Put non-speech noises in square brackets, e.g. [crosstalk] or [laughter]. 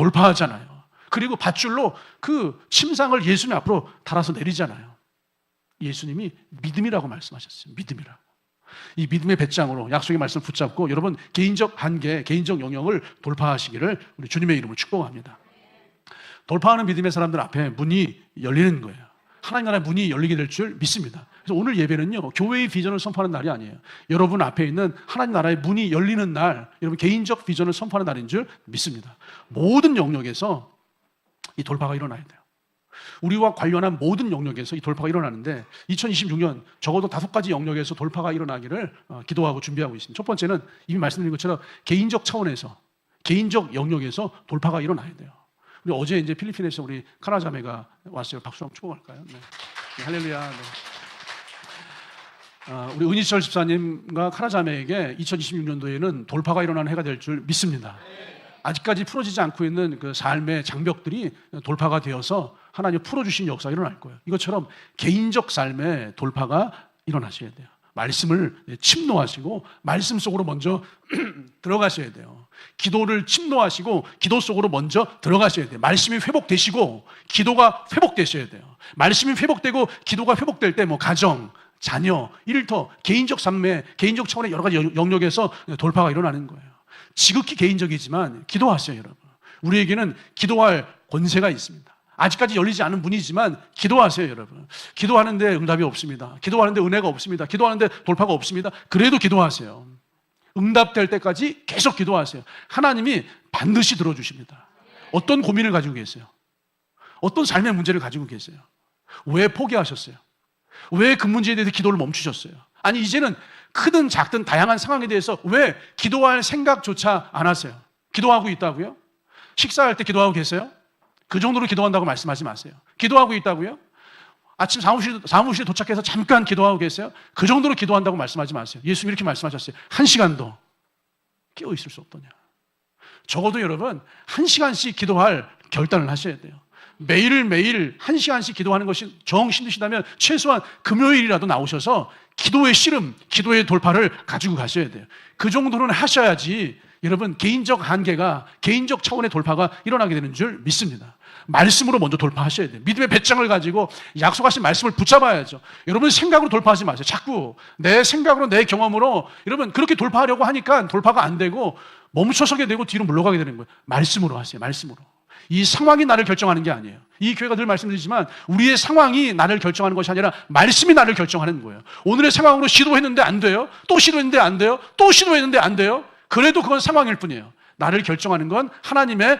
돌파하잖아요. 그리고 밧줄로 그 침상을 예수님 앞으로 달아서 내리잖아요. 예수님이 믿음이라고 말씀하셨어요. 믿음이라고. 이 믿음의 배짱으로 약속의 말씀을 붙잡고 여러분 개인적 한계, 개인적 영역을 돌파하시기를 우리 주님의 이름으로 축복합니다. 돌파하는 믿음의 사람들 앞에 문이 열리는 거예요. 하나님 나라의 문이 열리게 될 줄 믿습니다. 그래서 오늘 예배는요, 교회의 비전을 선포하는 날이 아니에요. 여러분 앞에 있는 하나님 나라의 문이 열리는 날, 여러분 개인적 비전을 선포하는 날인 줄 믿습니다. 모든 영역에서 이 돌파가 일어나야 돼요. 우리와 관련한 모든 영역에서 이 돌파가 일어나는데 2026년 적어도 다섯 가지 영역에서 돌파가 일어나기를 어, 기도하고 준비하고 있습니다. 첫 번째는 이미 말씀드린 것처럼 개인적 차원에서 개인적 영역에서 돌파가 일어나야 돼요. 우리 어제 이제 필리핀에서 우리 카라 자매가 왔어요. 박수 한번 축복할까요? 네. 네, 할렐루야. 네. 아, 우리 은희철 집사님과 카라 자매에게 2026년도에는 돌파가 일어나는 해가 될 줄 믿습니다. 아직까지 풀어지지 않고 있는 그 삶의 장벽들이 돌파가 되어서 하나님 풀어주신 역사가 일어날 거예요. 이것처럼 개인적 삶의 돌파가 일어나셔야 돼요. 말씀을 침노하시고 말씀 속으로 먼저 [clears throat] 들어가셔야 돼요. 기도를 침노하시고 기도 속으로 먼저 들어가셔야 돼요. 말씀이 회복되시고 기도가 회복되셔야 돼요. 말씀이 회복되고 기도가 회복될 때 뭐 가정, 자녀, 일터, 개인적 삶의 개인적 차원의 여러 가지 영역에서 돌파가 일어나는 거예요. 지극히 개인적이지만 기도하세요, 여러분. 우리에게는 기도할 권세가 있습니다. 아직까지 열리지 않은 문이지만 기도하세요, 여러분. 기도하는데 응답이 없습니다. 기도하는데 은혜가 없습니다. 기도하는데 돌파가 없습니다. 그래도 기도하세요. 응답될 때까지 계속 기도하세요. 하나님이 반드시 들어주십니다. 어떤 고민을 가지고 계세요? 어떤 삶의 문제를 가지고 계세요? 왜 포기하셨어요? 왜 그 문제에 대해서 기도를 멈추셨어요? 아니, 이제는 크든 작든 다양한 상황에 대해서 왜 기도할 생각조차 안 하세요? 기도하고 있다고요? 식사할 때 기도하고 계세요? 그 정도로 기도한다고 말씀하지 마세요. 기도하고 있다고요? 아침 사무실, 사무실에 도착해서 잠깐 기도하고 계세요? 그 정도로 기도한다고 말씀하지 마세요. 예수님 이렇게 말씀하셨어요. 한 시간도 깨어 있을 수 없더냐. 적어도 여러분, 한 시간씩 기도할 결단을 하셔야 돼요. 매일매일 한 시간씩 기도하는 것이 정 힘드시다면 최소한 금요일이라도 나오셔서 기도의 씨름, 기도의 돌파를 가지고 가셔야 돼요. 그 정도는 하셔야지 여러분 개인적 한계가 개인적 차원의 돌파가 일어나게 되는 줄 믿습니다. 말씀으로 먼저 돌파하셔야 돼요. 믿음의 배짱을 가지고 약속하신 말씀을 붙잡아야죠. 여러분 생각으로 돌파하지 마세요. 자꾸 내 생각으로 내 경험으로 여러분 그렇게 돌파하려고 하니까 돌파가 안 되고 멈춰서게 되고 뒤로 물러가게 되는 거예요. 말씀으로 하세요. 말씀으로. 이 상황이 나를 결정하는 게 아니에요. 이 교회가 늘 말씀드리지만 우리의 상황이 나를 결정하는 것이 아니라 말씀이 나를 결정하는 거예요. 오늘의 상황으로 시도했는데 안 돼요. 또 시도했는데 안 돼요. 또 시도했는데 안 돼요. 그래도 그건 상황일 뿐이에요. 나를 결정하는 건 하나님의